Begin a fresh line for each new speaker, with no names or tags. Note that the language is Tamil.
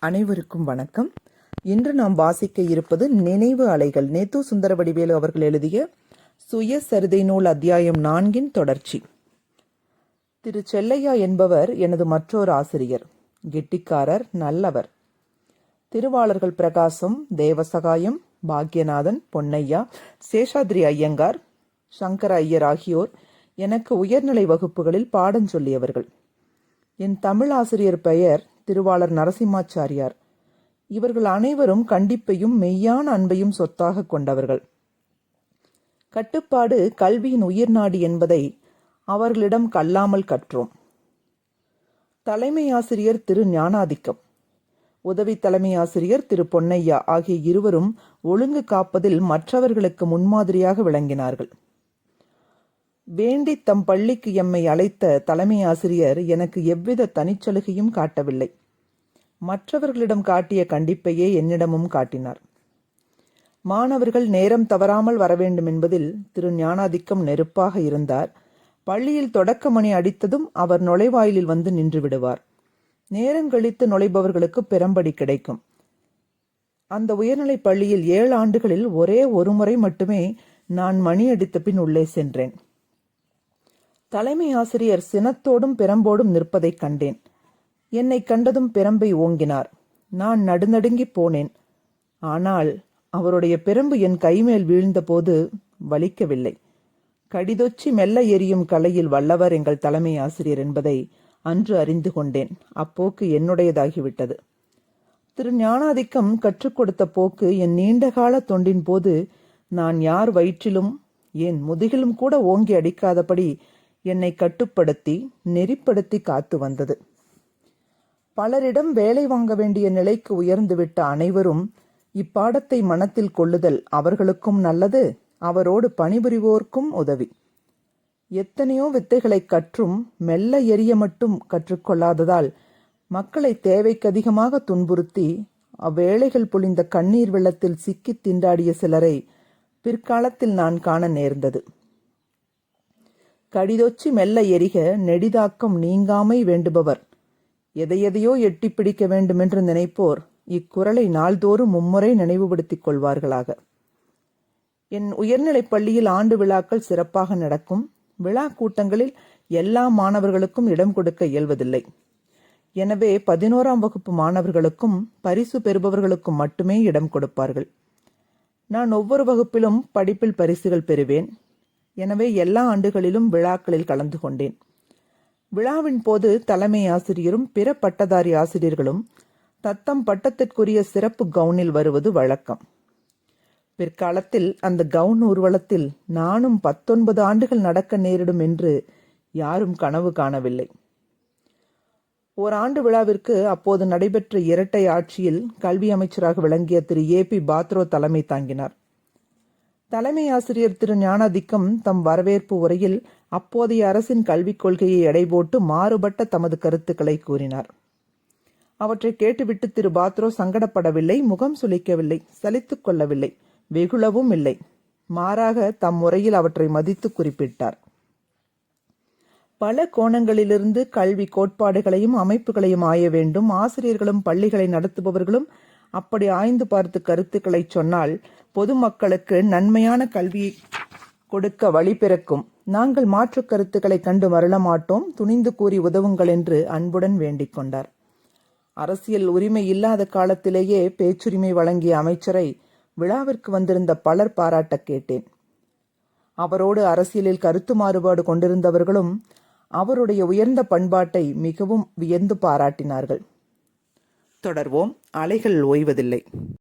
அனைவருக்கும் வணக்கம். இன்று நாம் வாசிக்க இருப்பது நினைவு அலைகள். நேத்து சுந்தர வடிவேலு அவர்கள் எழுதிய சுயசரிதை நூல் அத்தியாயம் நான்கின் தொடர்ச்சி. திரு செல்லையா என்பவர் எனது மற்றொரு ஆசிரியர். கெட்டிக்காரர் நல்லவர். திருவாளர்கள் பிரகாசம் தேவசகாயம் பாக்யநாதன் பொன்னையா சேஷாத்ரி ஐயங்கார் சங்கர ஐயர் ஆகியோர் எனக்கு உயர்நிலை வகுப்புகளில் பாடம் சொல்லியவர்கள். என் தமிழ் ஆசிரியர் பெயர் திருவாளர் நரசிம்மாச்சாரியார். இவர்கள் அனைவரும் கண்டிப்பையும் மெய்யான அன்பையும் சொத்தாக கொண்டவர்கள். கட்டுப்பாடு கல்வியின் உயிர்நாடி என்பதை அவர்களிடம் கல்லாமல் கற்றோம். தலைமை ஆசிரியர் திரு ஞானாதிக்கம். உதவி தலைமை ஆசிரியர் திரு பொன்னையா ஆகிய இருவரும் ஒழுங்கு காப்பதில் மற்றவர்களுக்கு முன்மாதிரியாக விளங்கினார்கள். வேண்டி தம் பள்ளிக்கு எம்மை அழைத்த தலைமை ஆசிரியர் எனக்கு எவ்வித தனிச்சலுகையும் காட்டவில்லை. மற்றவர்களிடம் காட்டிய கண்டிப்பையே என்னிடமும் காட்டினார். மாணவர்கள் நேரம் தவறாமல் வர வேண்டும் என்பதில் திரு ஞானாதிக்கம் நெருப்பாக இருந்தார். பள்ளியில் தொடக்க மணி அடித்ததும் அவர் நுழைவாயிலில் வந்து நின்று விடுவார். நேரம் கழித்து நுழைபவர்களுக்கு பெரம்படி கிடைக்கும். அந்த உயர்நிலைப் பள்ளியில் ஏழு ஆண்டுகளில் ஒரே ஒரு முறை மட்டுமே நான் மணி அடித்த பின் உள்ளே சென்றேன். தலைமை ஆசிரியர் சினத்தோடும் பெரம்போடும் நிற்பதைக் கண்டேன். என்னை கண்டதும் பெரம்பை ஓங்கினார். நான் நடுநடுங்கி போனேன். ஆனால் அவருடைய பெரம்பு என் கைமேல் வீழ்ந்தபோது வலிக்கவில்லை. கடிதொச்சி மெல்ல எரியும் கலையில் வல்லவர் எங்கள் தலைமை ஆசிரியர் என்பதை அன்று அறிந்து கொண்டேன். அப்போக்கு என்னுடையதாகிவிட்டது. திரு ஞானாதிக்கம் கற்றுக் கொடுத்த போக்கு என் நீண்டகால தொண்டின் போது நான் யார் வயிற்றிலும் என் முதுகிலும் கூட ஓங்கி அடிக்காதபடி என்னை கட்டுப்படுத்தி நெறிப்படுத்தி காத்து வந்தது. பலரிடம் வேலை வாங்க வேண்டிய நிலைக்கு உயர்ந்துவிட்ட அனைவரும் இப்பாடத்தை மனத்தில் கொள்ளுதல் அவர்களுக்கும் நல்லது அவரோடு பணிபுரிவோர்க்கும் உதவி. எத்தனையோ வித்தைகளை கற்றும் மெல்ல எரிய மட்டும் கற்றுக்கொள்ளாததால் மக்களை தேவைக்கு அதிகமாக துன்புறுத்தி அவ்வேளைகள் பொழிந்த கண்ணீர் வெள்ளத்தில் சிக்கி திண்டாடிய சிலரை பிற்காலத்தில் நான் காண நேர்ந்தது. கடிதொச்சி மெல்ல எரிக நெடிதாக்கம் நீங்காமை வேண்டுபவர். எதையெதையோ எட்டி பிடிக்க வேண்டுமென்று நினைப்போர் இக்குறளை நாள்தோறும் மும்முறை நினைவுபடுத்திக் கொள்வார்களாக. என் உயர்நிலைப் பள்ளியில் ஆண்டு விழாக்கள் சிறப்பாக நடக்கும். விழா கூட்டங்களில் எல்லா மாணவர்களுக்கும் இடம் கொடுக்க இயல்வதில்லை. எனவே பதினோராம் வகுப்பு மாணவர்களுக்கும் பரிசு பெறுபவர்களுக்கும் மட்டுமே இடம் கொடுப்பார்கள். நான் ஒவ்வொரு வகுப்பிலும் படிப்பில் பரிசுகள் பெறுவேன். எனவே எல்லா ஆண்டுகளிலும் விழாக்களில் கலந்து கொண்டேன். விழாவின் போது தலைமை ஆசிரியரும் பிற பட்டதாரி ஆசிரியர்களும் தத்தம் பட்டத்திற்குரிய சிறப்பு கவுனில் வருவது வழக்கம். பிற்காலத்தில் அந்த கவுன் ஊர்வலத்தில் நானும் பத்தொன்பது ஆண்டுகள் நடக்க நேரிடும் என்று யாரும் கனவு காணவில்லை. ஓராண்டு விழாவிற்கு அப்போது நடைபெற்ற இரட்டை ஆட்சியில் கல்வி அமைச்சராக விளங்கிய திரு ஏ பி பாத்ரோ தலைமை தாங்கினார். தலைமை ஆசிரியர் திரு ஞானாதிக்கம் தம் வரவேற்பு உரையில் அப்போதைய அரசின் கல்விக் கொள்கையை எடைபோட்டு மாறுபட்ட தமது கருத்துக்களை கூறினார். அவற்றை கேட்டுவிட்டு திரு பாத்ரோ சங்கடப்படவில்லை முகம் சுளிக்கவில்லை சலித்துக் கொள்ளவில்லை வெகுளவும் இல்லை. மாறாக தம் முறையில் அவற்றை மதித்து குறிப்பிட்டார். பல கோணங்களிலிருந்து கல்வி கோட்பாடுகளையும் அமைப்புகளையும் ஆய வேண்டும். ஆசிரியர்களும் பள்ளிகளை நடத்துபவர்களும் அப்படி ஆய்ந்து பார்த்து கருத்துக்களை சொன்னால் பொதுமக்களுக்கு நன்மையான கல்வியை கொடுக்க வழி பிறக்கும். நாங்கள் மாற்று கருத்துக்களை கண்டு மரள மாட்டோம். துணிந்து கூறி உதவுங்கள் என்று அன்புடன் வேண்டிக் கொண்டார். அரசியல் உரிமை இல்லாத காலத்திலேயே பேச்சுரிமை வழங்கிய அமைச்சரை விழாவிற்கு வந்திருந்த பலர் பாராட்ட கேட்டேன். அவரோடு அரசியலில் கருத்து மாறுபாடு கொண்டிருந்தவர்களும் அவருடைய உயர்ந்த பண்பாட்டை மிகவும் வியந்து பாராட்டினார்கள். தொடர்வோம். அலைகள் ஓய்வதில்லை.